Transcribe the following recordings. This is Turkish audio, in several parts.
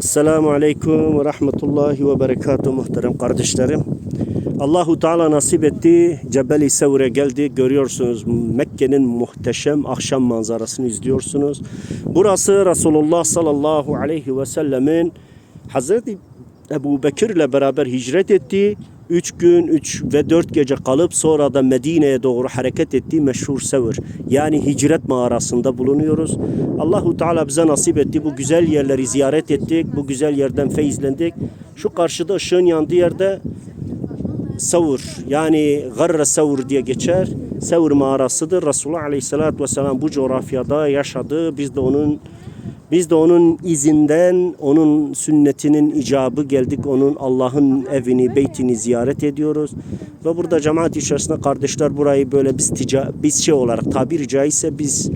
Esselamu Aleyküm ve Rahmetullahi ve Berekatuhu muhterem kardeşlerim. Allahu Teala nasip etti. Cebel-i Sevre geldi. Görüyorsunuz Mekke'nin muhteşem akşam manzarasını izliyorsunuz. Burası Resulullah sallallahu aleyhi ve sellemin Hazreti Ebu Bekir ile beraber hicret ettiği, üç gün, üç ve dört gece kalıp sonra da Medine'ye doğru hareket ettiği meşhur Sevr. Yani hicret mağarasında bulunuyoruz. Allahu Teala bize nasip etti. Bu güzel yerleri ziyaret ettik. Bu güzel yerden feyizlendik. Şu karşıda ışığın yandığı yerde Savur yani Garra Savur diye geçer. Savur mağarasıdır. Resulullah Aleyhisselatü Vesselam bu coğrafyada yaşadı. Biz de onun biz de onun izinden, onun sünnetinin icabı geldik. Onun Allah'ın evini, beytini ziyaret ediyoruz. Ve burada cemaat içerisinde kardeşler burayı böyle biz tica, biz şey olarak tabiri caizse biz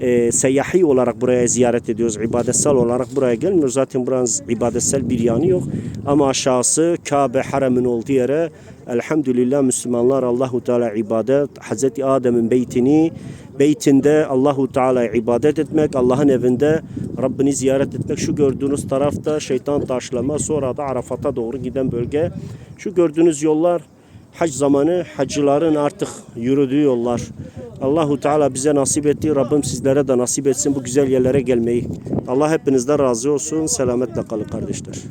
e, seyyahi olarak buraya ziyaret ediyoruz. İbadetsel olarak buraya gelmiyoruz. Zaten buranın ibadetsel bir yanı yok. Ama aşağısı Kabe haremin olduğu yere elhamdülillah Müslümanlar Allahu Teala ibadet Hazreti Adem'in beytini beytinde Allahu Teala ibadet etmek, Allah'ın evinde Rabbini ziyaret etmek. Şu gördüğünüz tarafta şeytan taşlama sonra da Arafat'a doğru giden bölge. Şu gördüğünüz yollar hac zamanı hacıların artık yürüdüğü yollar. Allahu Teala bize nasip etti. Rabbim sizlere de nasip etsin bu güzel yerlere gelmeyi. Allah hepinizden razı olsun. Selametle kalın kardeşler.